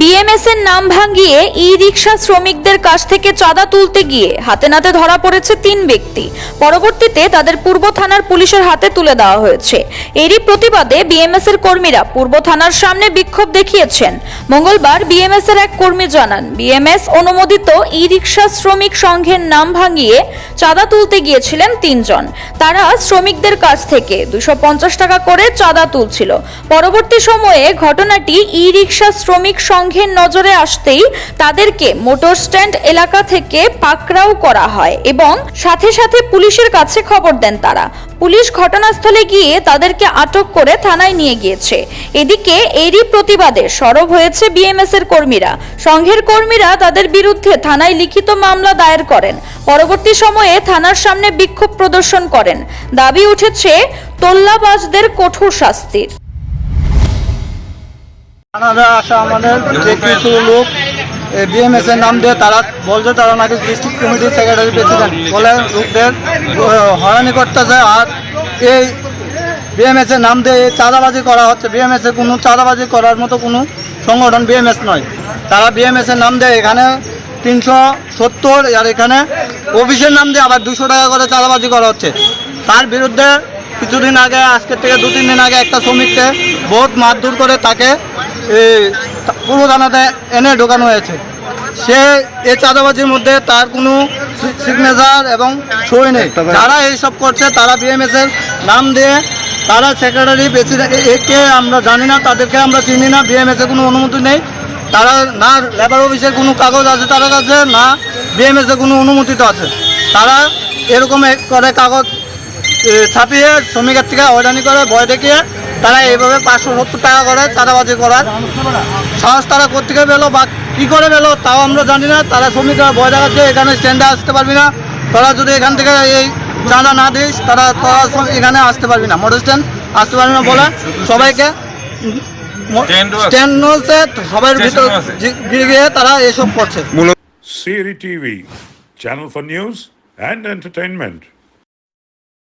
BMS এর নাম ভাঙিয়ে ই রিক্সা শ্রমিকদের কাছ থেকে চাঁদা তুলতে গিয়ে হাতে নাতে ধরা পড়েছে তিন ব্যক্তি। পরবর্তীতে তাদের পূর্ব থানার পুলিশের হাতে তুলে দেওয়া হয়েছে। এরই প্রতিবাদে বিএমএস এর কর্মীরা পূর্ব থানার সামনে বিক্ষোভ দেখিয়েছেন। মঙ্গলবার বিএমএস এর এক কর্মী জানান, বিএমএস অনুমোদিত ই রিক্সা শ্রমিক সংঘের নাম ভাঙিয়ে চাঁদা তুলতে গিয়েছিলেন তিনজন। তারা শ্রমিকদের কাছ থেকে দুশো টাকা করে চাঁদা তুলছিল। পরবর্তী সময়ে ঘটনাটি ই রিক্সা শ্রমিক সংঘের নজরে আসতেই তাদেরকে মোটর স্ট্যান্ড এলাকা থেকে পাকড়াও করা হয় এবং সাথে সাথে পুলিশের কাছে খবর দেন তারা। পুলিশ ঘটনাস্থলে গিয়ে তাদেরকে আটক করে থানায় নিয়ে গিয়েছে। এদিকে এরই প্রতিবাদে সরব হয়েছে বিএমএস এর কর্মীরা। সংঘের কর্মীরা তাদের বিরুদ্ধে থানায় লিখিত মামলা দায়ের করেন। পরবর্তী সময়ে থানার সামনে বিক্ষোভ প্রদর্শন করেন। দাবি উঠেছে, তোল্লাবাজদের কঠোর শাস্তির। থানাতে আসা আমাদের যে কিছু লোক বিএমএস এর নাম দিয়ে তারা বলছে, তারা নাকি ডিস্ট্রিক্ট কমিটির সেক্রেটারি প্রেসিডেন্ট বলে লোকদের হয়রানি করতেছে। আর এই বিএমএস এর নাম দিয়ে চাঁদাবাজি করা হচ্ছে। বিএমএস এর কোনো চাঁদাবাজি করার মতো কোনো সংগঠন বিএমএস নয়। তারা বিএমএস এর নাম দিয়ে এখানে তিনশো সত্তর, আর এখানে অফিসের নাম দিয়ে আবার দুশো টাকা করে চাঁদাবাজি করা হচ্ছে। তার বিরুদ্ধে কিছুদিন আগে, আজকের থেকে দু তিন দিন আগে একটা শ্রমিককে বহুত মারধর করে তাকে এই পূর্ব থানাতে এনে ঢোকানো হয়েছে। সে এই চাঁদাবাজির মধ্যে তার কোনো সিগনেচার এবং সই নেই। যারা এইসব করছে, তারা বিএমএস এর নাম দিয়ে তারা সেক্রেটারি প্রেসিডেন্ট একে আমরা জানি না, তাদেরকে আমরা চিনি না বিএমএস এর কোনো অনুমতি নেই। তারা না লেবার অফিসের কোনো কাগজ আছে তার কাছে, না বিএমএস এর কোনো অনুমোদিত আছে। তারা এরকম করে কাগজ ছাপিয়ে শ্রমিকের থেকে হয়রানি করে, ভয় দেখিয়ে তারা এইভাবে পাঁচশো সত্তর টাকা করে চাঁদাবাজি করার। সাহস তারা কোথেকে পেল বা কী করে পেল তাও আমরা জানি না। তারা শ্রমিকরা ভয় দেখাচ্ছে এখানে স্ট্যান্ডে আসতে পারবি না। তারা যদি এখান থেকে এই চাঁদা না দিস তারা তোরা এখানে আসতে পারবি না। মোটর স্ট্যান্ড আসতে পারবি না বলে সবাইকে। স্ট্যান্ড সবাই ভিতর গিয়ে গিয়ে তারা এসব করছে। TV, channel for news and entertainment.